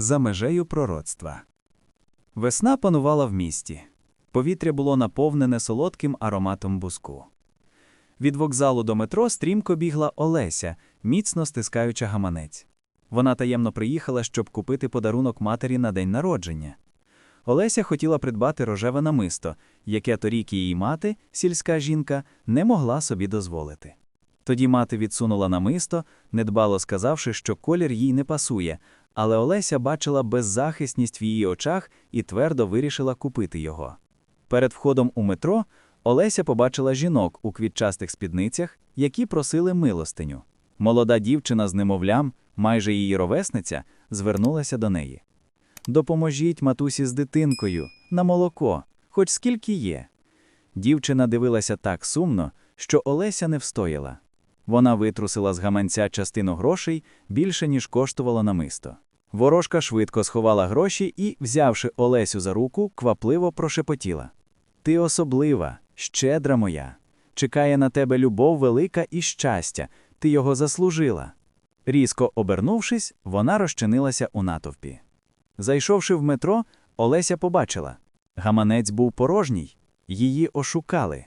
За межею пророцтва. Весна панувала в місті. Повітря було наповнене солодким ароматом буску. Від вокзалу до метро стрімко бігла Олеся, міцно стискаючи гаманець. Вона таємно приїхала, щоб купити подарунок матері на день народження. Олеся хотіла придбати рожеве намисто, яке торік її мати, сільська жінка, не могла собі дозволити. Тоді мати відсунула намисто, недбало сказавши, що колір їй не пасує, але Олеся бачила беззахисність в її очах і твердо вирішила купити його. Перед входом у метро Олеся побачила жінок у квітчастих спідницях, які просили милостиню. Молода дівчина з немовлям, майже її ровесниця, звернулася до неї. Допоможіть матусі з дитинкою, на молоко, хоч скільки є. Дівчина дивилася так сумно, що Олеся не встояла. Вона витрусила з гаманця частину грошей більше, ніж коштувало намисто. Ворожка швидко сховала гроші і, взявши Олесю за руку, квапливо прошепотіла. Ти особлива, щедра моя. Чекає на тебе любов велика і щастя, ти його заслужила. Різко обернувшись, вона розчинилася у натовпі. Зайшовши в метро, Олеся побачила. Гаманець був порожній, її ошукали.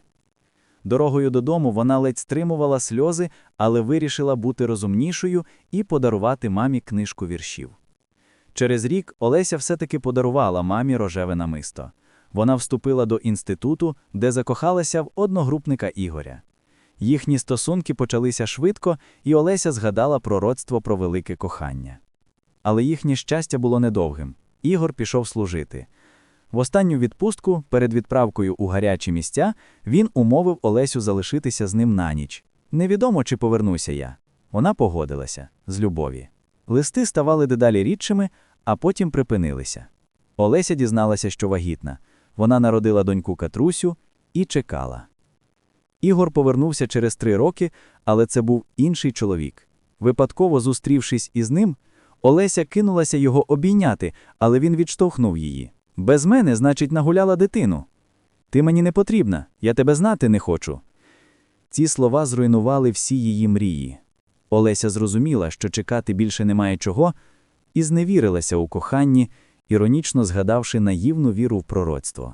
Дорогою додому вона ледь стримувала сльози, але вирішила бути розумнішою і подарувати мамі книжку віршів. Через рік Олеся все-таки подарувала мамі рожеве намисто. Вона вступила до інституту, де закохалася в одногрупника Ігоря. Їхні стосунки почалися швидко, і Олеся згадала пророцтво про велике кохання. Але їхнє щастя було недовгим. Ігор пішов служити. В останню відпустку, перед відправкою у гарячі місця, він умовив Олесю залишитися з ним на ніч. Невідомо, чи повернуся я. Вона погодилася з любові. Листи ставали дедалі рідшими, а потім припинилися. Олеся дізналася, що вагітна. Вона народила доньку Катрусю і чекала. Ігор повернувся через три роки, але це був інший чоловік. Випадково зустрівшись із ним, Олеся кинулася його обійняти, але він відштовхнув її. Без мене, значить, нагуляла дитину. Ти мені не потрібна, я тебе знати не хочу. Ці слова зруйнували всі її мрії. Олеся зрозуміла, що чекати більше немає чого, і зневірилася у коханні, іронічно згадавши наївну віру в пророцтво.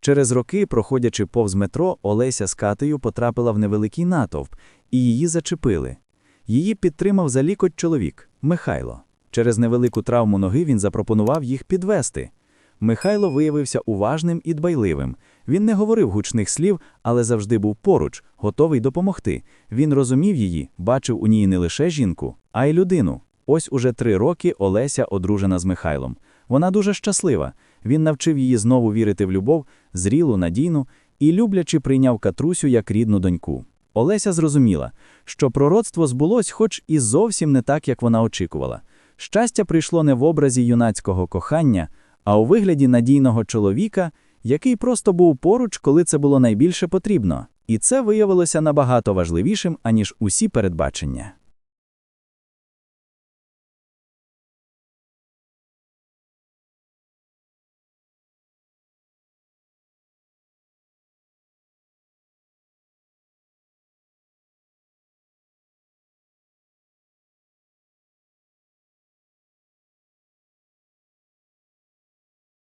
Через роки, проходячи повз метро, Олеся з Катею потрапила в невеликий натовп, і її зачепили. Її підтримав за лікоть чоловік Михайло. Через невелику травму ноги він запропонував їх підвести. Михайло виявився уважним і дбайливим. Він не говорив гучних слів, але завжди був поруч, готовий допомогти. Він розумів її, бачив у ній не лише жінку, а й людину. Ось уже три роки Олеся одружена з Михайлом. Вона дуже щаслива. Він навчив її знову вірити в любов, зрілу, надійну і люблячи прийняв Катрусю як рідну доньку. Олеся зрозуміла, що пророцтво збулось, хоч і зовсім не так, як вона очікувала. Щастя прийшло не в образі юнацького кохання, а у вигляді надійного чоловіка, який просто був поруч, коли це було найбільше потрібно. І це виявилося набагато важливішим, аніж усі передбачення.